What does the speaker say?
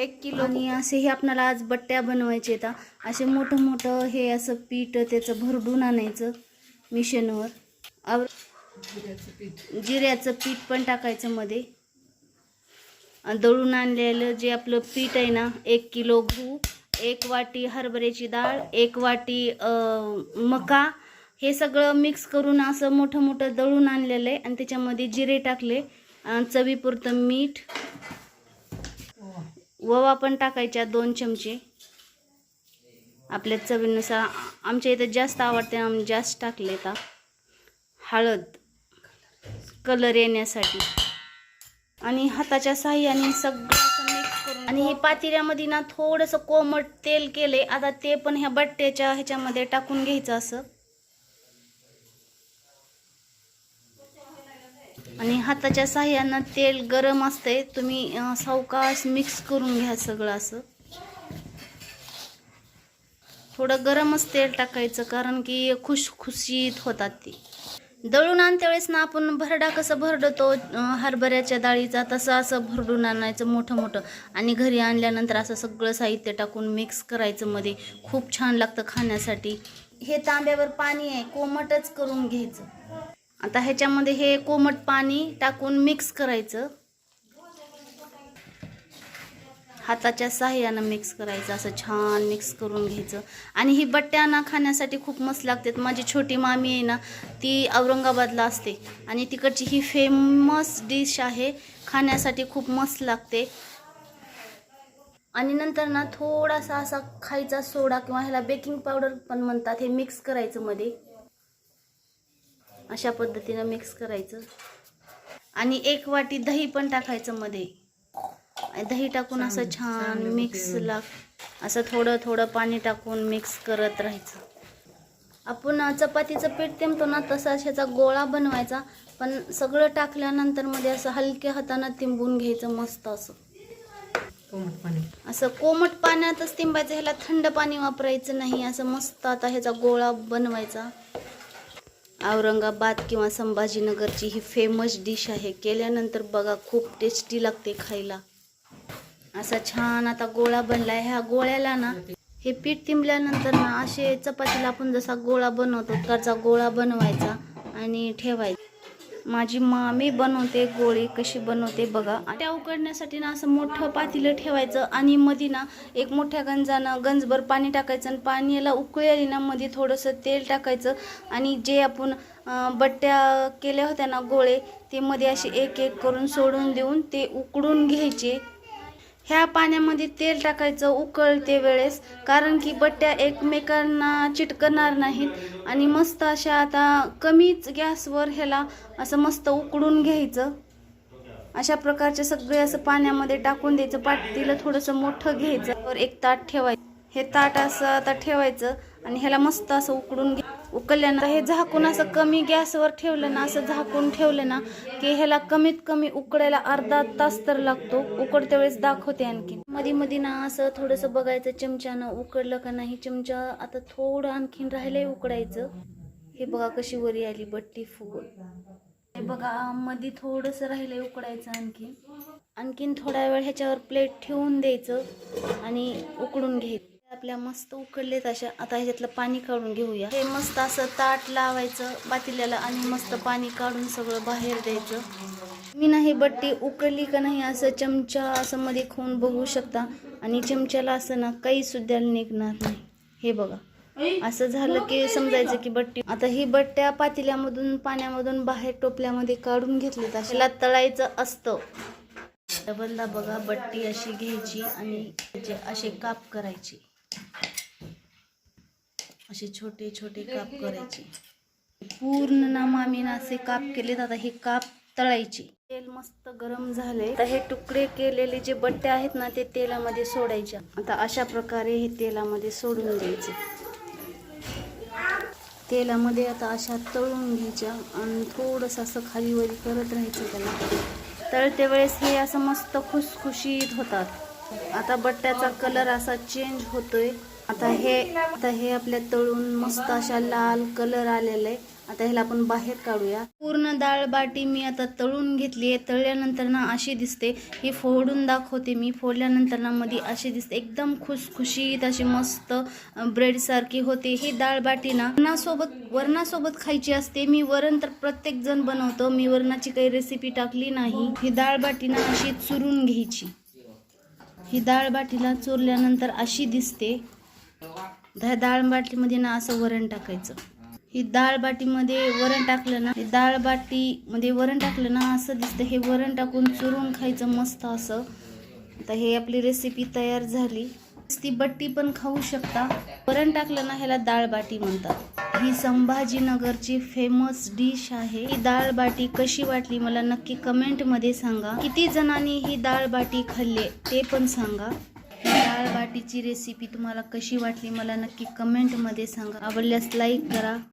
एक किलो. आणि असे हे आपल्याला आज बट्ट्या बनवायचे आहेत. असे मोठं मोठं हे असं पीठ त्याचं भरडून आणायचं मिशनवर. आव जिऱ्याचं पीठ. पण टाकायचं मध्ये. दळून आणलेलं जे आपलं पीठ आहे ना एक किलो गहू एक वाटी हरभऱ्याची डाळ एक वाटी मका हे सगळं मिक्स करून असं मोठं मोठं दळून आणलेलं आहे. आणि त्याच्यामध्ये जिरे टाकले. चवीपुरतं मीठ ओवा पण टाकायच्या दोन चमचे. आपल्या चवीनुसार आमच्या इथं जास्त आवडते आम्ही जास्त टाकले आता हळद कलर येण्यासाठी. आणि हाताच्या साह्याने सगळं असं मिक्स करून आणि हे पातेल्यामध्ये ना थोडंसं कोमट तेल केले आता ते पण ह्या बट्ट्याच्या ह्याच्यामध्ये टाकून घ्यायचं असं. आणि हाताच्या साह्यानं तेल गरम असतंय. तुम्ही सावकाश मिक्स करून घ्या सगळं असं. थोडं गरमच तेल टाकायचं कारण की खुशखुशीत होतात ते. दळून आणत्या वेळेस ना आपण भरडा कसं भरडतो हरभऱ्याच्या डाळीचा तसं असं भरडून आणायचं मोठं मोठं. आणि घरी आणल्यानंतर असं सगळं साहित्य टाकून मिक्स करायचं मध्ये. खूप छान लागतं खाण्यासाठी. हे तांब्यावर पाणी आहे कोमटच करून घ्यायचं. आता ह्याच्यामध्ये हे कोमट पाणी टाकून मिक्स करायचं. हाताच्या साह्यानं मिक्स करायचं असं छान मिक्स करून घ्यायचं. आणि ही बट्ट्याना खाण्यासाठी खूप मस्त लागतात. माझी छोटी मामी आहे ना ती औरंगाबादला असते. आणि तिकडची ही फेमस डिश आहे खाण्यासाठी खूप मस्त लागते. आणि नंतर ना थोडासा असा खायचा सोडा किंवा ह्याला बेकिंग पावडर पण म्हणतात हे मिक्स करायचं मध्ये. अशा पद्धतीनं मिक्स करायचं. आणि एक वाटी दही पण टाकायचं मध्ये. दही टाकून असं छान मिक्स लाग असं थोडं थोडं पाणी टाकून मिक्स करत राहायचं. आपण चपातीचं पीठ तेमतो ना तसाच ह्याचा गोळा बनवायचा. पण सगळं टाकल्यानंतरमध्ये असं हलक्या हातानं तिंबून घ्यायचं मस्त असं. कोमट पाणी. असं कोमट पाण्यातच तिंबायचं ह्याला थंड पाणी वापरायचं नाही. असं मस्त आता ह्याचा गोळा बनवायचा. औरंगाबाद किंवा संभाजीनगरची ही फेमस डिश आहे. केल्यानंतर बघा खूप टेस्टी लागते खायला. असा छान आता गोळा बनलाय. ह्या गोळ्याला ना हे पीठ तिंबल्यानंतर ना असे चपातीला आपण जसा गोळा बनवतो त्याचा गोळा बनवायचा आणि ठेवायचा. माझी मामी बनवते गोळी कशी बनवते बघा. त्या उकडण्यासाठी ना असं मोठं पातेलं ठेवायचं आणि मध्ये ना एक मोठ्या गंजानं गंजभर पाणी टाकायचं आणि पाण्याला उकळी आली ना मध्ये थोडंसं तेल टाकायचं आणि जे आपण बट्ट्या केल्या होत्या ना गोळे ते मध्ये असे एक एक करून सोडून देऊन ते उकडून घ्यायचे. ह्या पाण्यामध्ये तेल टाकायचं उकळते वेळेस कारण की बट्ट्या एकमेकांना चिटकणार नाहीत. आणि मस्त अशा आता कमीच गॅसवर ह्याला असं मस्त उकडून घ्यायचं. अशा प्रकारचे सगळे असं पाण्यामध्ये टाकून द्यायचं पाटीला थोडंसं मोठं घ्यायचं. वर एक ताट ठेवायचं हे ताट असं आता ठेवायचं आणि ह्याला मस्त असं उकडून घे उकळल्यानंतर हे झाकून असं कमी गॅसवर ठेवलं ना असं झाकून ठेवलं ना की ह्याला कमीत कमी उकडायला अर्धा तास तर लागतो. उकडत्या वेळेस दाखवते आणखी मध्ये मध्ये ना असं थोडंसं बघायचं चमच्यानं उकडलं का नाही चमचा आता थोडं आणखीन राहिलंय उकडायचं. हे बघा कशी वरी आली बट्टी फुगून. हे बघा मध्ये थोडंसं राहिलंय उकडायचं आणखीन. आणखीन थोडा वेळ ह्याच्यावर प्लेट ठेवून द्यायचं आणि उकडून घ्यायचं. आपल्या मस्त उकडलेत अशा. आता ह्याच्यातलं पाणी काढून घेऊया. हे मस्त असं ताट लावायचं पातेल्याला आणि मस्त पाणी काढून सगळं बाहेर द्यायचं. मी नाही बट्टी उकडली का नाही असं चमचा असं मध्ये खाऊन बघू शकता. आणि चमच्याला असं ना काही सुद्धा निघणार नाही. हे बघा. असं झालं की समजायचं की बट्टी. आता ही बट्ट्या पातेल्यामधून पाण्यामधून बाहेर टोपल्यामध्ये काढून घेतलीत. अशाला तळायचं असतं. डबलदा बघा बट्टी अशी घ्यायची आणि त्याचे असे काप करायचे. असे छोटे छोटे काप करायचे. पूर्ण ना मामीनं असे काप केलेत. आता हे काप तळायचे. तेल मस्त गरम झाले आता हे तुकडे केलेले जे बट्टे आहेत ना ते तेलामध्ये सोडायचे. आता अशा प्रकारे हे तेलामध्ये सोडून द्यायचे. तेलामध्ये आता अशा तळून घ्यायच्या आणि थोडंसं असं खाली वरी करत राहायचं त्याला. तळते वेळेस हे असं मस्त खुसखुशीत होतात. आता बट्ट्याचा कलर असा चेंज होतोय. आता हे आता हे आपल्या तळून मस्त अशा लाल कलर आलेला आहे आता ह्याला आपण बाहेर काढूया. पूर्ण डाळ बाटी मी आता तळून घेतली आहे. तळल्यानंतर ना अशी दिसते. ही फोडून दाखवते मी. फोडल्यानंतर ना मध्ये अशी दिसते. एकदम खुसखुशीत अशी मस्त ब्रेड सारखी होते. ही डाळ बाटी ना वरणासोबत वरणासोबत खायची असते. मी वरण तर प्रत्येक जण बनवतो. मी वरणाची काही रेसिपी टाकली नाही. ही डाळ बाटी ना अशी चुरून घ्यायची. ही डाळ बाटीला चोरल्यानंतर अशी दिसते. त्या डाळ बाटीमध्ये ना असं वरण टाकायचं. ही डाळ बाटीमध्ये वरण टाकलं ना दाळ डाळ बाटीमध्ये वरण टाकलं ना असं दिसतं. हे वरण टाकून चुरून खायचं मस्त असं. आता हे आपली रेसिपी तयार झाली. ती बट्टी पण खाऊ शकता. वरण टाकलं ना ह्याला डाळ बाटी म्हणतात. ही संभाजीनगरची फेमस डिश आहे. ही डाळ बाटी कशी वाटली मला नक्की कमेंटमध्ये सांगा. किती जणांनी ही डाळ बाटी खाल्ली ते पण सांगा. डाळ बाटीची रेसिपी तुम्हाला कशी वाटली मला नक्की कमेंटमध्ये सांगा. आवडल्यास लाईक करा.